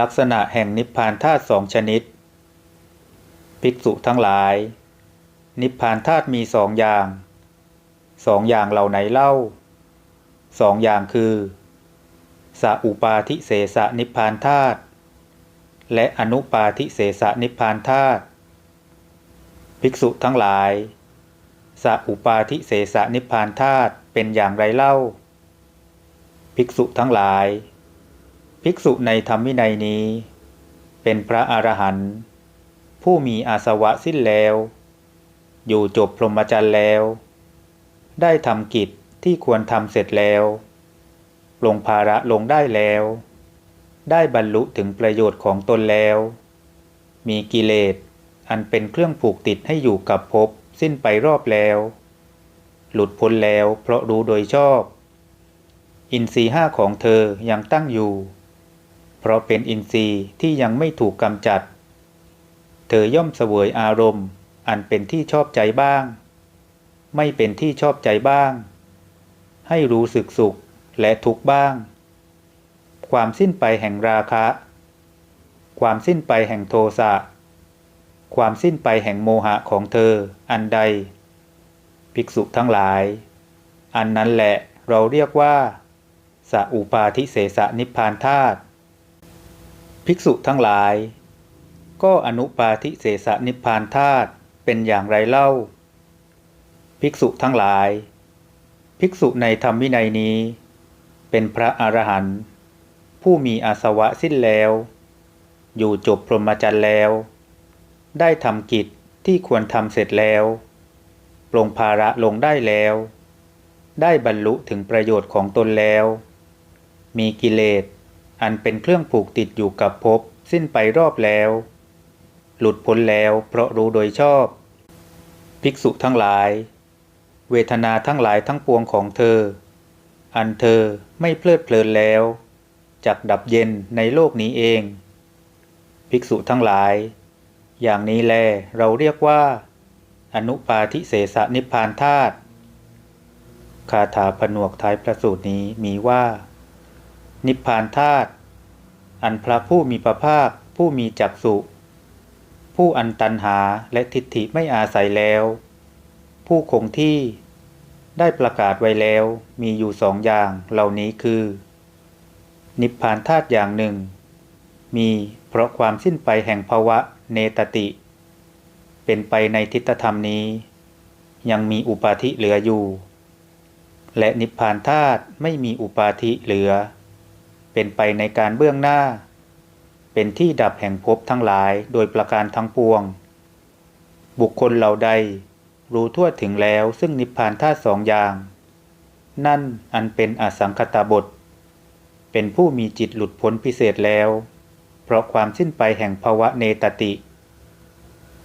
ลักษณะแห่งนิพพานธาตุสองชนิด ภิกษุทั้งหลาย นิพพานธาตุมีสองอย่างสองอย่างเหล่าไหนเล่าสองอย่างคือสอุปาทิเสสนิพพานธาตุและอนุปาทิเสสนิพพานธาตุภิกษุทั้งหลายสอุปาทิเสสนิพพานธาตุเป็นอย่างไรเล่า ภิกษุทั้งหลาย ภิกษุในธรรมวินัยนี้ เป็นพระอรหันต์ผู้มีอาสวะสิ้นแล้ว อยู่จบพรหมจรรย์แล้ว ได้ทำกิจที่ควรทำเสร็จแล้ว ลงภาระลงได้แล้ว ได้บรรลุถึงประโยชน์ของตนแล้ว มีกิเลสอันเป็นเครื่องผูกติดให้อยู่กับภพสิ้นไปรอบแล้ว หลุดพ้นแล้วเพราะรู้โดยชอบ อินทรีห้าของเธอยังตั้งอยู่ เพราะเป็นอินทรีย์ที่ยังไม่ถูกกำจัด เธอย่อมเสวยอารมณ์ อันเป็นที่ชอบใจบ้าง ไม่เป็นที่ชอบใจบ้าง ให้รู้สึกสุขและทุกข์บ้าง ความสิ้นไปแห่งราคะ ความสิ้นไปแห่งโทสะ ความสิ้นไปแห่งโมหะของเธออันใด ภิกษุทั้งหลาย อันนั้นแหละเราเรียกว่า สอุปาทิเสสนิพพานธาตุ ภิกษุทั้งหลาย ก็อนุปาทิเสสนิพานธาตุเป็นอย่างไรเล่า ภิกษุทั้งหลาย ภิกษุในธรรมวินัยนี้ เป็นพระอรหันต์ผู้มีอาสวะสิ้นแล้ว อยู่จบพรหมจรรย์แล้ว ได้ทำกิจที่ควรทำเสร็จแล้วปลงภาระลงได้แล้ว ได้บรรลุถึงประโยชน์ของตนแล้ว มีกิเลส อันเป็นเครื่องผูกติดอยู่กับภพสิ้นไปรอบแล้ว หลุดพ้นแล้วเพราะรู้โดยชอบ ภิกษุทั้งหลาย เวทนาทั้งหลายทั้งปวงของเธอ อันเธอไม่เพลิดเพลินแล้วจักดับเย็นในโลกนี้เอง ภิกษุทั้งหลาย อย่างนี้แลเราเรียกว่า อนุปาทิเสสนิพพานธาตุคาถาผนวกท้ายพระสูตรนี้มีว่า นิพพานธาตุอันพระผู้มีพระภาค ผู้มีจักสุ ผู้อันตันหาและทิฏฐิไม่อาศัยแล้ว ผู้คงที่ได้ประกาศไว้แล้วมีอยู่สองอย่างเหล่านี้คือ นิพพานธาตุอย่างหนึ่ง มีเพราะความสิ้นไปแห่งภาวะเนตติ เป็นไปในทิฏฐธรรมนี้ ยังมีอุปาทิเหลืออยู่ และนิพพานธาตุไม่มีอุปาทิเหลือ เป็นไปในการเบื้องหน้า เป็นที่ดับแห่งภพทั้งหลายโดยประการทั้งปวง บุคคลเหล่าใด รู้ทั่วถึงแล้วซึ่งนิพพานธาตุสองอย่าง นั่นอันเป็นอสังคตาบท เป็นผู้มีจิตหลุดพ้นพิเศษแล้ว เพราะความสิ้นไปแห่งภาวะเนตติ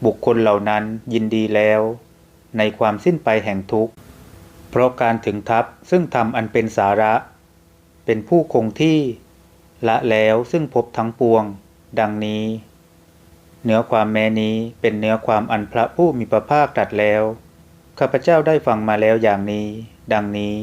บุคคลเหล่านั้นยินดีแล้ว ในความสิ้นไปแห่งทุกข์ เพราะการถึงทัพซึ่งทำอันเป็นสาระ เป็นผู้คงที่ละแล้วซึ่งพบทั้งปวง ดังนี้ เนื้อความแม้นี้เป็นเนื้อความอันพระผู้มีพระภาคตรัสแล้ว ข้าพเจ้าได้ฟังมาแล้วอย่างนี้ ดังนี้